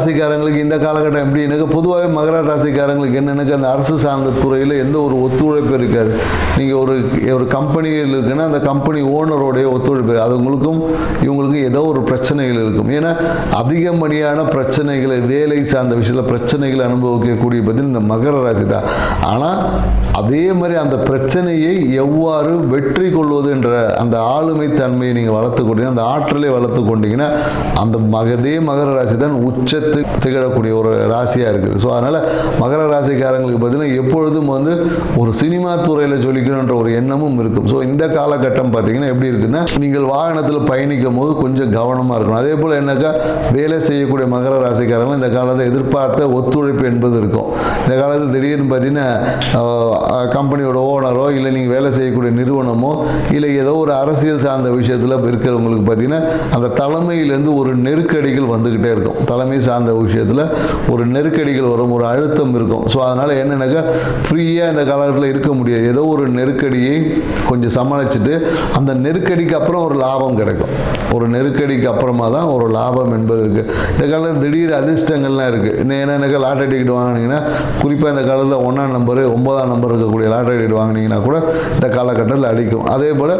ராசிக்காரங்களுக்கு இந்த காலகட்டம் எப்படின்னாக்க பொதுவாகவே மகர ராசிக்காரங்களுக்கு என்னென்னக்கு அந்த அரசு சார்ந்த துறையில் எந்த ஒரு ஒத்துழைப்பு இருக்காது. நீங்கள் ஒரு ஒரு கம்பெனியில் இருக்குன்னா அந்த கம்பெனி ஓனரோடைய ஒத்துழைப்பு. அது உங்களுக்கும் இவங்களுக்கும் ஏதோ ஒரு பிரச்சனைகள் இருக்கும். ஏன்னா அதிகப்படியான பிரச்சனைகளை வேலை சார்ந்த விஷயத்தில் பிரச்சனைகளை அனுபவிக்கக்கூடிய பதில் இந்த மகர ராசி தான். ஆனால் அதே மாதிரி அந்த பிரச்சனையை எவ்வாறு வெற்றி கொள்வது என்ற அந்த ஆளுமை தன்மையை நீங்கள் வளர்த்து அந்த ஆற்றலை வளர்த்து கொண்டீங்கன்னா அந்த மகதே மகர ராசி தான் உச்சத்து திகழக்கூடிய ஒரு ராசியாக இருக்குது. ஸோ அதனால் மகர ராசிக்காரங்களுக்கு பார்த்தீங்கன்னா எப்பொழுதும் வந்து ஒரு சினிமா துறையில் ஜொலிக்கணுன்ற ஒரு எண்ணமும் இருக்கும். ஸோ இந்த காலகட்டம் பார்த்தீங்கன்னா எப்படி இருக்குன்னா நீங்கள் வாகனத்தில் பயணிக்கும் போது கொஞ்சம் கவனமாக இருக்கணும். அதே போல் என்னக்கா வேலை செய்யக்கூடிய மகர ராசிக்காரங்க இந்த காலத்தில் எதிர்பார்த்த ஒத்துழைப்பு என்பது இருக்கும். இந்த காலத்தில் திடீர்னு பார்த்தீங்கன்னா கம்பெனியோட ஓனரோ இல்லை நீங்கள் வேலை செய்யக்கூடிய நிறுவனமோ இல்லை ஏதோ ஒரு அரசியல் சார்ந்த விஷயத்தில் இருக்கிறவங்களுக்கு பார்த்தீங்கன்னா அந்த தலைமையிலேருந்து ஒரு நெருக்கடிகள் வந்துக்கிட்டே இருக்கும். தலைமை சார்ந்த விஷயத்தில் ஒரு நெருக்கடிகள் வரும் ஒரு அழுத்தம் இருக்கும். ஸோ அதனால் என்னென்னாக்கா ஃப்ரீயாக இந்த காலகட்டத்தில் இருக்க முடியாது. ஏதோ ஒரு நெருக்கடியை கொஞ்சம் சமாளிச்சுட்டு அந்த நெருக்கடிக்கு அப்புறம் ஒரு லாபம் கிடைக்கும். ஒரு நெருக்கடிக்கு அப்புறமா தான் ஒரு லாபம் என்பது இருக்குது இந்த காலத்தில் திடீர் அதிர்ஷ்டங்கள்லாம் இருக்குது இன்னும் என்னென்னாக்கா லாட்டரி டிக்கெட் வாங்கினீங்கன்னா குறிப்பாக இந்த காலத்தில் ஒன்றாம் நம்பரு ஒன்பதாம் நம்பர் இருக்கக்கூடிய லாட்டரி டிக்கெட் வாங்கினீங்கன்னா கூட இந்த காலகட்டத்தில் அடிக்கும். அதே போல்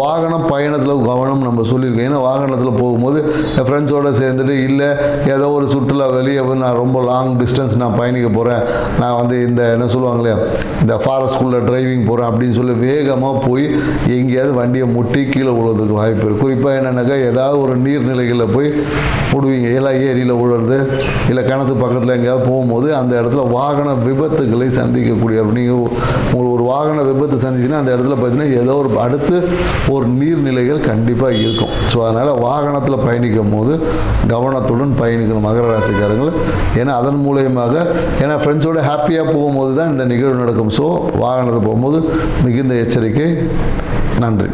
வாகனம் பயணத்தில் கவனம் நம்ம சொல்லியிருக்கோம். ஏன்னா வாகனத்தில் போகும்போது ஃப்ரெண்ட்ஸோடு சேர்ந்துட்டு இல்லை ஏதோ ஒரு சுற்றுலா வெளியே வந்து நான் ரொம்ப லாங் டிஸ்டன்ஸ் நான் பயணிக்க போகிறேன் நான் வந்து இந்த என்ன சொல்லுவாங்க இல்லையா இந்த ஃபாரஸ்ட்குள்ளே டிரைவிங் போகிறேன் அப்படின்னு சொல்லி வேகமாக போய் எங்கேயாவது வண்டியை முட்டி கீழே விழுறதுக்கு வாய்ப்பு இருக்குது குறிப்பாக என்னென்னாக்கா ஏதாவது ஒரு நீர்நிலைகளில் போய் விடுவீங்க எல்லாம் ஏரியில் விழுறது இல்லை கிணத்து பக்கத்தில் எங்கேயாவது போகும்போது அந்த இடத்துல வாகன விபத்துகளை சந்திக்கக்கூடிய நீங்கள் உங்களுக்கு ஒரு வாகன விபத்து சந்திச்சுன்னா அந்த இடத்துல பார்த்தீங்கன்னா ஏதோ ஒரு அடுத்து ஒரு நீர்நிலைகள் கண்டிப்பாக இருக்கும். ஸோ அதனால் வாகனத்தில் பயணிக்கும் போது கவனத்துடன் பயணிக்கணும். மகர ராசிக்காரங்கள் ஏன்னா அதன் மூலயமாக ஏன்னா ஃப்ரெண்ட்ஸோடு ஹாப்பியாக போகும்போது தான் இந்த நிகழ்வு நடக்கும். ஸோ வாகனத்தில் போகும்போது மிகுந்த எச்சரிக்கை. நன்றி.